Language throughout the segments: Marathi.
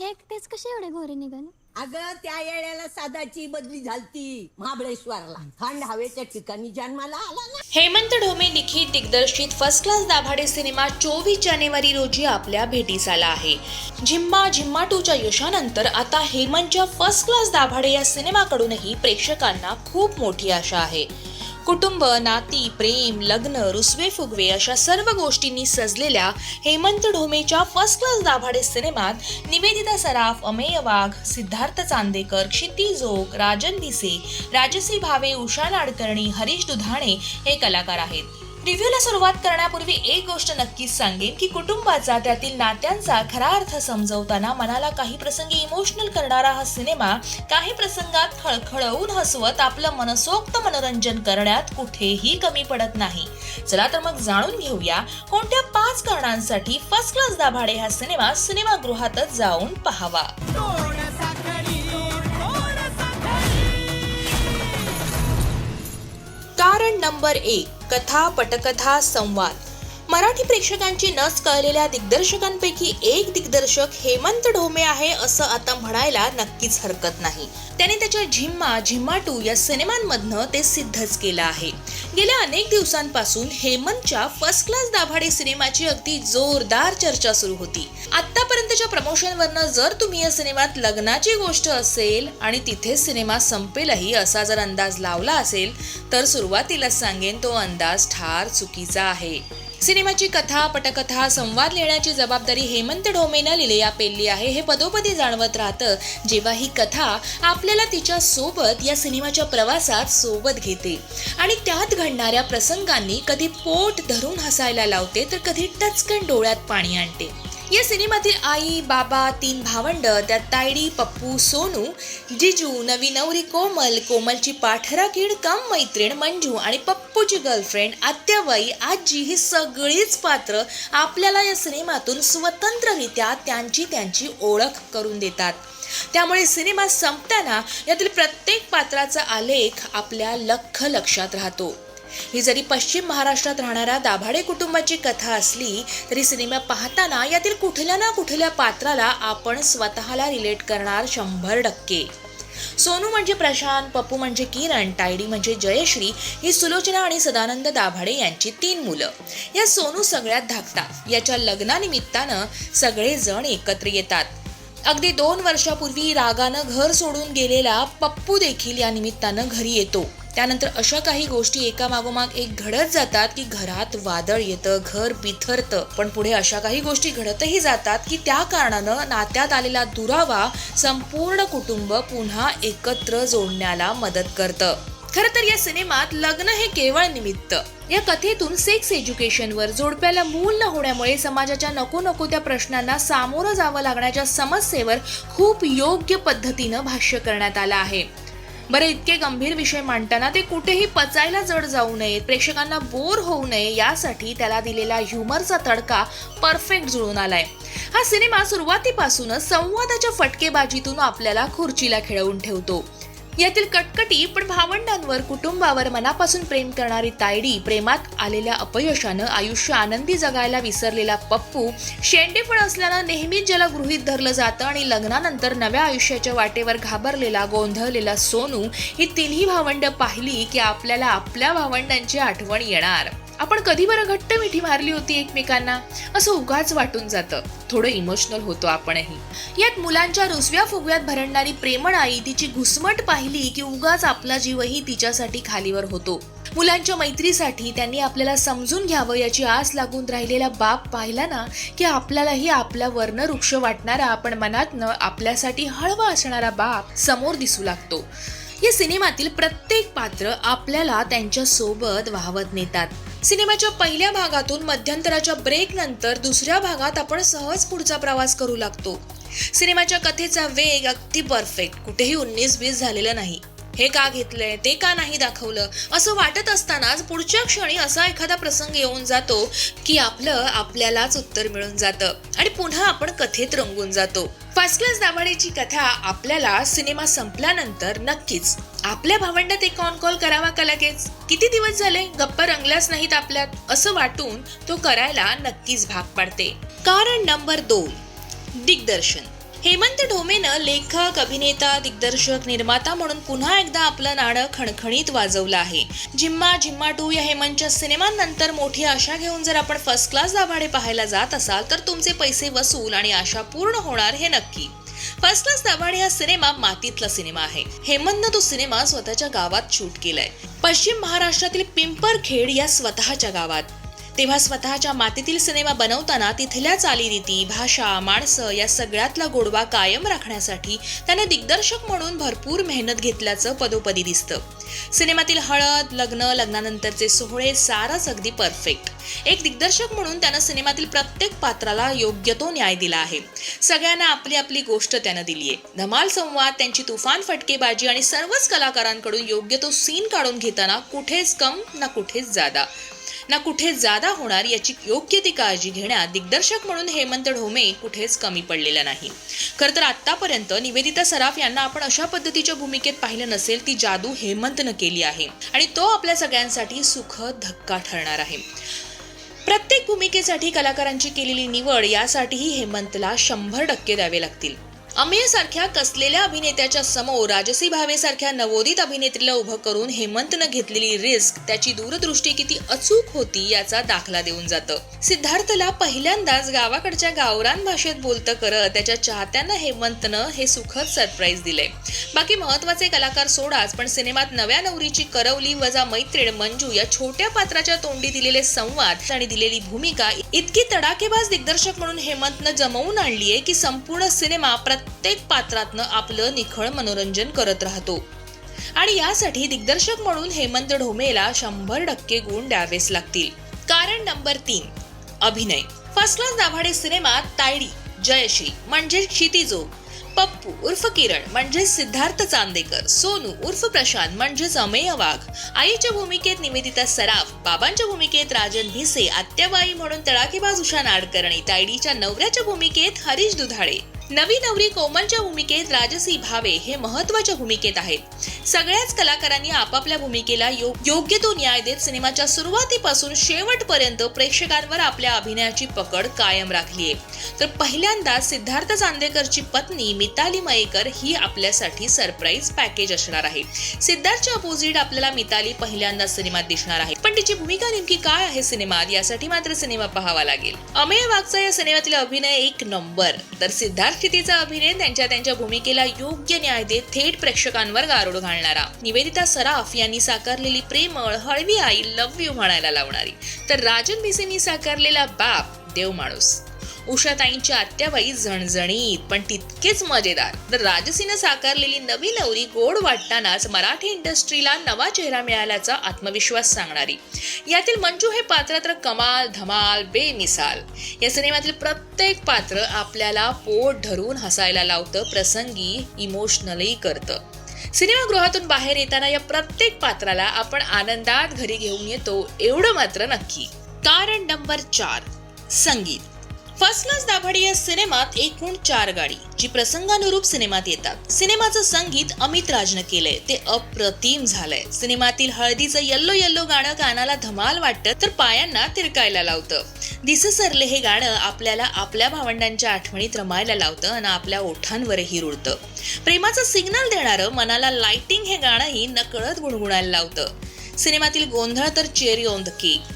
हे एकटेच कसे एवढे गोरे निघाले? अगं त्या येळेला सादाची बदली झालती महाबळेश्वरला. थंड हवेच्या ठिकाणी जन्माला आला ना. हेमंत ढोमे लिखित दिग्दर्शित फर्स्ट क्लास दाभाडे सिनेमा चोवीस जानेवारी रोजी आपल्या भेटीस आला आहे. झिम्मा झिम्मा टूच्या यशानंतर आता हेमंतच्या फर्स्ट क्लास दाभाडे या सिनेमाकडूनही प्रेक्षकांना खूप मोठी आशा आहे. कुटुंब नाती प्रेम लग्न रुसवे फुगवे अशा सर्व गोष्टींनी सजलेल्या हेमंत ढोमेच्या फर्स्ट क्लास दाभाडे सिनेमात निवेदिता सराफ अमेय वाघ सिद्धार्थ चांदेकर क्षिती जोग राजन दिसे राजसी भावे उषा नाडकर्णी हरीश दुधाणे हे कलाकार आहेत. रिव्ह्यूला सुरुवात करण्यापूर्वी एक गोष्ट नक्कीच सांगेन की कुटुंबाचा त्यातील नात्यांचा खरा अर्थ समजवताना मनाला काही प्रसंगी इमोशनल करणारा हा सिनेमा काही प्रसंगात खळखळवून हसवत आपलं मनसोक्त मनोरंजन करण्यात कुठेही कमी पडत नाही. चला तर मग जाणून घेऊया कोणत्या पाच कारणांसाठी फर्स्ट क्लास दाभाडे हा सिनेमा सिनेमागृहातच जाऊन पाहावा. कारण नंबर एक कथा पटकथा संवाद. मराठी प्रेक्षकांची नस कळलेल्या दिग्दर्शकांपैकी एक दिग्दर्शक हेमंत ढोमे आहे असं आता म्हणायला नक्कीच हरकत नाही. त्याने त्याच्या झिम्मा झिम्मा टू या सिनेमांमधनं ते सिद्धच केलं आहे. गेल्या अनेक दिवसांपासून हेमंतच्या फर्स्ट क्लास दाभाडे सिनेमाची अगदी जोरदार चर्चा सुरू होती. आतापर्यंतच्या प्रमोशनवरनं जर तुम्ही या सिनेमात लग्नाची गोष्ट असेल आणि तिथे सिनेमा संपेलही असा जर अंदाज लावला असेल तर सुरुवातीलाच सांगेन तो अंदाज ठार चुकीचा आहे. सिनेमाची कथा पटकथा संवाद लिहिण्याची जबाबदारी हेमंत ढोमेनं लिलेया पेलली आहे. हे पदोपदी जाणवत राहतं. जेव्हा ही कथा आपल्याला तिच्या सोबत या सिनेमाच्या प्रवासात सोबत घेते आणि त्यात घडणाऱ्या प्रसंगांनी कधी पोट धरून हसायला लावते तर कधी टचकन डोळ्यात पाणी आणते. या सिनेमातील आई बाबा तीन भावंड त्यात तायडी पप्पू सोनू जिजू नवी नवरी कोमल कोमलची पाठराखीड कम मैत्रीण मंजू आणि पप्पूची गर्लफ्रेंड आत्याबाई आजी ही सगळीच पात्र आपल्याला या सिनेमातून स्वतंत्ररित्या त्यांची त्यांची ओळख करून देतात. त्यामुळे सिनेमा संपताना यातील प्रत्येक पात्राचा आलेख आपल्या लख लक्षात राहतो. ही जरी पश्चिम महाराष्ट्रात राहणाऱ्या दाभाडे कुटुंबाची कथा असली तरी सिनेमा पाहताना यातील कुठल्या ना कुठल्या पात्राला आपण स्वतःला रिलेट करणार शंभर टक्के. सोनू म्हणजे प्रशांत पप्पू म्हणजे किरण तायडी म्हणजे जयश्री ही सुलोचना आणि सदानंद दाभाडे यांची तीन मुलं. या सोनू सगळ्यात धाकटा. याच्या लग्नानिमित्तानं सगळेजण एकत्र येतात. अगदी दोन वर्षापूर्वी रागानं घर सोडून गेलेला पप्पू देखील या निमित्तानं घरी येतो. त्यानंतर अशा काही गोष्टी एकामागोमाग एक घडत जातात की घरात वादळ येतं घर बिथरतं. पण पुढे अशा काही गोष्टी घडतही जातात की त्या कारणानं नात्यात आलेला दुरावा संपूर्ण कुटुंब पुन्हा एकत्र जोडण्याला मदत करतं. खरं तर या सिनेमात लग्न हे केवळ निमित्त. या कथेतून सेक्स एज्युकेशनवर जोडप्याला मूल न होण्यामुळे समाजाच्या नको नको त्या प्रश्नांना सामोरं जावं लागण्याच्या समस्येवर खूप योग्य पद्धतीनं भाष्य करण्यात आलं आहे. बरं इतके गंभीर विषय मांडताना ते कुठेही पचायला जड जाऊ नये प्रेक्षकांना बोर होऊ नये यासाठी त्याला दिलेला ह्युमरचा तडका परफेक्ट जुळून आलाय. हा सिनेमा सुरुवातीपासूनच संवादाच्या फटकेबाजीतून आपल्याला खुर्चीला खेळवून ठेवतो. यातील कटकटी पण भावंडांवर कुटुंबावर मनापासून प्रेम करणारी तायडी प्रेमात आलेल्या अपयशानं आयुष्य आनंदी जगायला विसरलेला पप्पू शेंडेफळ असल्यानं नेहमीच ज्याला गृहीत धरलं जातं आणि लग्नानंतर नव्या आयुष्याच्या वाटेवर घाबरलेला गोंधळलेला सोनू ही तिन्ही भावंड पाहिली की आपल्याला आपल्या भावंडांची आठवण येणार. आपण कधी बरं घट्ट मिठी मारली होती एकमेकांना? असं उगाच वाटून जातं. थोडं इमोशनल होतो आपणही. यात मुलांच्या रुसव्या फुगव्यात भरडणारी प्रेमळ आई तिची घुसमट पाहिली की उगाच आपला जीवही तिच्यासाठी खालीवर होतो. मुलांच्या मैत्रीसाठी त्यांनी आपल्याला समजून घ्यावं याची आस लागून राहिलेला बाप पाहिला ना की आपल्यालाही आपला वर्णवृक्ष वाटणारा आपण मनातनं आपल्यासाठी हळवा असणारा बाप समोर दिसू लागतो. या सिनेमातील प्रत्येक पात्र आपल्याला त्यांच्यासोबत वाहवत नेतात. सिनेमाच्या पहिल्या भागातून मध्यंतराच्या ब्रेक नंतर दुसऱ्या भागात आपण सहज पुढचा प्रवास करू लागतो. सिनेमाच्या कथेचा वेग अगदी परफेक्ट कुठेही उन्नीस बीस झालेलं नाही. हे का घेतलंय ते का नाही दाखवलं असं वाटत असतानाच पुढच्या क्षणी असा एखादा प्रसंग येऊन जातो की आपलं आपल्यालाच उत्तर मिळून जातं आणि पुन्हा आपण कथेत रंगून जातो. फर्स्ट क्लास दाभाडेची कथा आपल्याला सिनेमा संपल्यानंतर नक्कीच आपल्या भावंडात एक कॉन कॉल करावा का लगेच? किती दिवस झाले? गप्पा रंगल्याच नाहीत आपल्यात. असं वाटून तो करायला नक्कीच भाग पाडते. कारण नंबर दोन दिग्दर्शन. हेमंत ढोमेनं लेखक अभिनेता दिग्दर्शक निर्माता म्हणून पुन्हा एकदा आपलं नाणं खणखणीत वाजवलं आहे. जिम्मा जिम्मा टू या हेमंतच्या सिनेमांनंतर मोठी आशा घेऊन जर आपण फर्स्ट क्लास दाभाडे पाहायला जात असाल तर तुमचे पैसे वसूल आणि आशा पूर्ण होणार हे नक्की. फर्स्ट क्लास दाभाडे हा सिनेमा मातीतला सिनेमा आहे. हेमंतनं तो सिनेमा स्वतःच्या गावात शूट केलाय. पश्चिम महाराष्ट्रातील पिंपरखेड या स्वतःच्या गावात. तेव्हा स्वतःच्या मातीतील सिनेमा बनवताना तिथल्या चालीरीती भाषा माणसं या सगळ्यातला गोडवा कायम राखण्यासाठी त्याने दिग्दर्शक म्हणून भरपूर मेहनत घेतल्याचं पदोपदी दिसतं. सिनेमातील हळद लग्न लग्नानंतरचे सोहळे सारच अगदी परफेक्ट एक दिग्दर्शक म्हणून त्यानं सिनेमातील प्रत्येक पात्राला योग्य तो न्याय दिला आहे. सगळ्यांना आपली आपली गोष्ट त्यानं दिली आहे धमाल संवाद त्यांची तुफान फटकेबाजी आणि सर्वच कलाकारांकडून योग्य तो सीन काढून घेताना कुठेच कम ना कुठेच जादा. ना कुठे जादा होणार याची योग्य ती काळजी घेण्यात दिग्दर्शक म्हणून हेमंत ढोमे कुठेच कमी पडलेला नाही. खरं तर आतापर्यंत निवेदिता सराफ यांना आपण अशा पद्धतीच्या भूमिकेत पाहिलं नसेल ती जादू हेमंतनं केली आहे. आणि तो आपल्या सगळ्यांसाठी सुखद धक्का ठरणार आहे. प्रत्येक भूमिकेसाठी कलाकारांची केलेली निवड यासाठीही हेमंतला शंभर टक्के द्यावे लागतील. अमेयसारख्या कसलेल्या अभिनेत्याच्या समोर राजसी भावेसारख्या नवोदित अभिनेत्रीला उभं करून हेमंतनं घेतलेली रिस्क त्याची दूरदृष्टी किती अचूक होती याचा दाखला देऊन जातं. सिद्धार्थला पहिल्यांदाच गावाकडच्या गावरान भाषेत बोलतं करत त्याच्या चाहत्यांना हेमंतनं हे सुखद सरप्राईज दिलंय. बाकी महत्त्वाचे कलाकार सोडाच पण सिनेमात नव्या नवरीची करवली वजा मैत्रीण मंजू या छोट्या पात्राच्या तोंडी दिलेले संवाद आणि दिलेली भूमिका इतकी तडाखेबाज दिग्दर्शक म्हणून हेमंतनं जमवून आणलीये की संपूर्ण सिनेमा प्रत्येक प्रत्येक पात्रातनं आपलं निखळ मनोरंजन करत राहतो. आणि यासाठी दिग्दर्शक म्हणून हेमंत ढोमेला शंभर टक्के गुण द्यावेच लागतील. कारण नंबर तीन अभिनय. फर्स्ट क्लास दाभाडे सिनेमात तायडी जयश्री म्हणजे क्षितिजो. पप्पू उर्फ किरण म्हणजे सिद्धार्थ चांदेकर. सोनू उर्फ प्रशांत म्हणजेच अमेय वाघ. आईच्या भूमिकेत निवेदिता सराफ बाबांच्या भूमिकेत राजन भिसे आत्याबाई म्हणून तडाखेबाज उषा नाडकर्णी तायडीच्या नवऱ्याच्या भूमिकेत हरीश दुधाळे. नवी नवरी कोमलच्या भूमिकेत राजसी भावे हे महत्त्वाच्या भूमिकेत आहेत. सगळ्याच कलाकारांनी आपापल्या भूमिकेला यो- योग्य तो न्याय देत सिनेमाच्या सुरुवातीपासून शेवटपर्यंत प्रेक्षकांवर आपल्या अभिनयाची पकड कायम राखली आहे तर पहिल्यांदा सिद्धार्थ चांदेकरची पत्नी मिताली मयेकर ही आपल्यासाठी सरप्राईज पॅकेज असणार आहे. सिद्धार्थच्या अपोजिट आपल्याला मिताली पहिल्यांदा सिनेमात दिसणार आहे. पण तिची भूमिका नेमकी काय आहे सिनेमात? यासाठी मात्र सिनेमा पाहावा लागेल. अमेय वागचा या सिनेमातील अभिनय एक नंबर. तर सिद्धार्थ परिस्थितीचा अभिनय त्यांच्या त्यांच्या भूमिकेला योग्य न्याय देत थेट प्रेक्षकांवर गारोड घालणारा. निवेदिता सराफ यांनी साकारलेली प्रेमळ हळवी आई लव्ह यू म्हणायला लावणारी. तर राजन भिसेंनी साकारलेला बाप देव माणूस. उषाताईंच्या आत्याबाई झणझणीत. पण तितकेच मजेदार. तर राजसीनं साकारलेली नवी नवरी गोड वाटतानाच मराठी इंडस्ट्रीला नवा चेहरा मिळाल्याचा आत्मविश्वास सांगणारी. यातील मंजू हे पात्र तर कमाल धमाल बेमिसाल. या सिनेमातील प्रत्येक पात्र आपल्याला पोट धरून हसायला लावतं प्रसंगी इमोशनली करतं. सिनेमागृहातून बाहेर येताना या प्रत्येक पात्राला आपण आनंदात घरी घेऊन येतो एवढं मात्र नक्की. कारण नंबर चार संगीत. फर्स्ट क्लास दाभाडी या सिनेमात एकूण चार गाडी जी प्रसंगानुरूप सिनेमात येतात. सिनेमाचं संगीत अमित राजनं केलंय. ते अप्रतिम झालंय. सिनेमातील हळदीचं येल्लो येल्लो गाणं कानाला धमाल वाटतं तर पायांना तिरकायला लावतं. दिस सरले हे गाणं आपल्याला आपल्या भावंडांच्या आठवणीत रमायला लावतं आणि आपल्या ओठांवरही रुळतं. प्रेमाचं सिग्नल देणारं मनाला लाइटिंग हे गाणंही नकळत गुणगुणायला लावतं. सिनेमातील गोंधळ तर चेरी ऑन द केक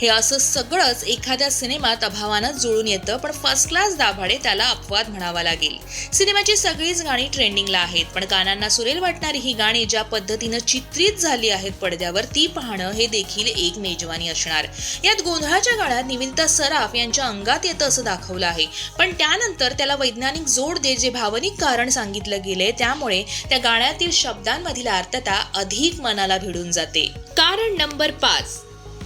हे असं सगळंच एखाद्या सिनेमात अभावानं जुळून येतं पण फर्स्ट क्लास दाभाडे त्याला अपवाद म्हणावा लागेल. सिनेमाची सगळीच गाणी ट्रेंडिंगला आहेत पण गाण्यांना सुरेल वाटणारी ही गाणी ज्या पद्धतीनं चित्रित झाली आहेत पडद्यावर ती पाहणं हे देखील एक मेजवानी असणार. यात गोंधळाच्या काळात निविंता सराफ यांच्या अंगात येतं असं दाखवलं आहे. पण त्यानंतर त्याला वैज्ञानिक जोड दे जे भावनिक कारण सांगितलं गेले त्यामुळे त्या गाण्यातील शब्दांमधील अर्थता अधिक मनाला भिडून जाते. कारण नंबर पाच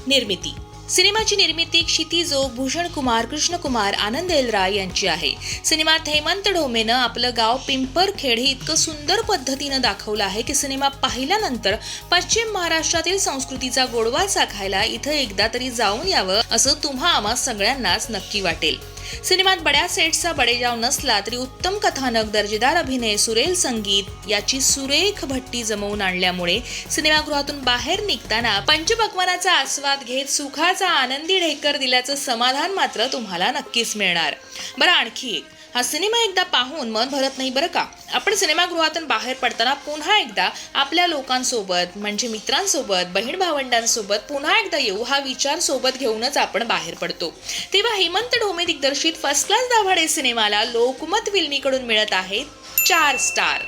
निर्मिती. सिनेमाची निर्मिती क्षितिजो भूषण कुमार कृष्णकुमार आनंद एलरा यांची आहे. सिनेमात हेमंत ढोमेनं आपलं गाव पिंपरखेड हे इतकं सुंदर पद्धतीनं दाखवलं आहे की सिनेमा पाहिल्यानंतर पश्चिम महाराष्ट्रातील संस्कृतीचा गोडवा चाखायला इथं एकदा तरी जाऊन यावं असं तुम्हा आम्हा सगळ्यांनाच नक्की वाटेल. सिनेमात बड्या सेट्सचा बडेजाव नसला तरी उत्तम कथानक दर्जेदार अभिनय सुरेल संगीत याची सुरेख भट्टी जमवून आणल्यामुळे सिनेमागृहातून बाहेर निघताना पंचपक्वानाचा आस्वाद घेत सुखाचा आनंदी ढेकर दिल्याचं समाधान मात्र तुम्हाला नक्कीच मिळणार. बरं आणखी एक. हा सिनेमा एकदा पाहून मन भरत नाही बरं का? आपण सिनेमागृहातून बाहेर पडताना पुन्हा एकदा आपल्या लोकांसोबत म्हणजे मित्रांसोबत बहीण भावंडांसोबत पुन्हा एकदा येऊ हा विचार सोबत घेऊनच आपण बाहेर पडतो. तेव्हा हेमंत ढोमे दिग्दर्शित फर्स्ट क्लास दाभाडे सिनेमाला लोकमत विलनीकडून मिळत आहेत चार स्टार